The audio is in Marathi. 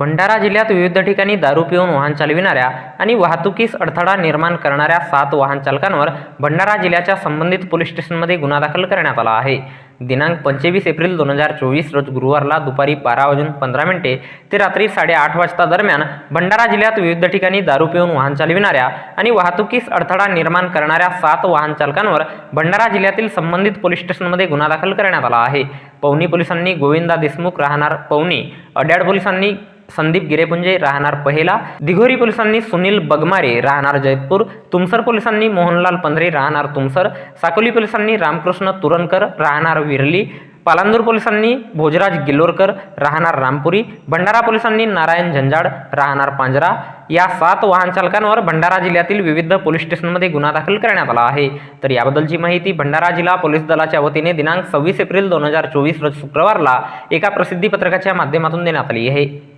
भंडारा जिल्ह्यात विविध ठिकाणी दारू पिऊन वाहन चालविणाऱ्या आणि वाहतुकीस अडथळा निर्माण करणाऱ्या सात वाहन चालकांवर भंडारा जिल्ह्याच्या संबंधित पोलीस स्टेशनमध्ये गुन्हा दाखल करण्यात आला आहे. दिनांक पंचवीस एप्रिल दोन हजार चोवीस रोज गुरुवारला दुपारी बारा वाजून पंधरा मिनिटे ते रात्री साडेआठ वाजता दरम्यान भंडारा जिल्ह्यात विविध ठिकाणी दारू पिऊन वाहन चालविणाऱ्या आणि वाहतुकीस अडथळा निर्माण करणाऱ्या सात वाहन चालकांवर भंडारा जिल्ह्यातील संबंधित पोलीस स्टेशनमध्ये गुन्हा दाखल करण्यात आला आहे. पवनी पोलिसांनी गोविंदा देशमुख राहणार पवनी अड्याड पोलिसांनी संदीप गिरेपुंजे राहणार पहिला. दिघोरी पोलिसांनी सुनील बगमारे राहणार जयपूर. तुमसर पोलिसांनी मोहनलाल पंधरे राहणार तुमसर. साकोली पोलिसांनी रामकृष्ण तुरनकर राहणार विरली. पालांदूर पोलिसांनी भोजराज गिल्लोरकर राहणार रामपुरी. भंडारा पोलिसांनी नारायण झंजाड राहणार पांजरा. या सात वाहन चालकांवर भंडारा जिल्ह्यातील विविध पोलीस स्टेशनमध्ये गुन्हा दाखल करण्यात आला आहे. तर याबद्दलची माहिती भंडारा जिल्हा पोलीस दलाच्या वतीने दिनांक सव्वीस एप्रिल दोन हजार चोवीस रोज शुक्रवारला एका प्रसिद्धी पत्रकाच्या माध्यमातून देण्यात आली आहे.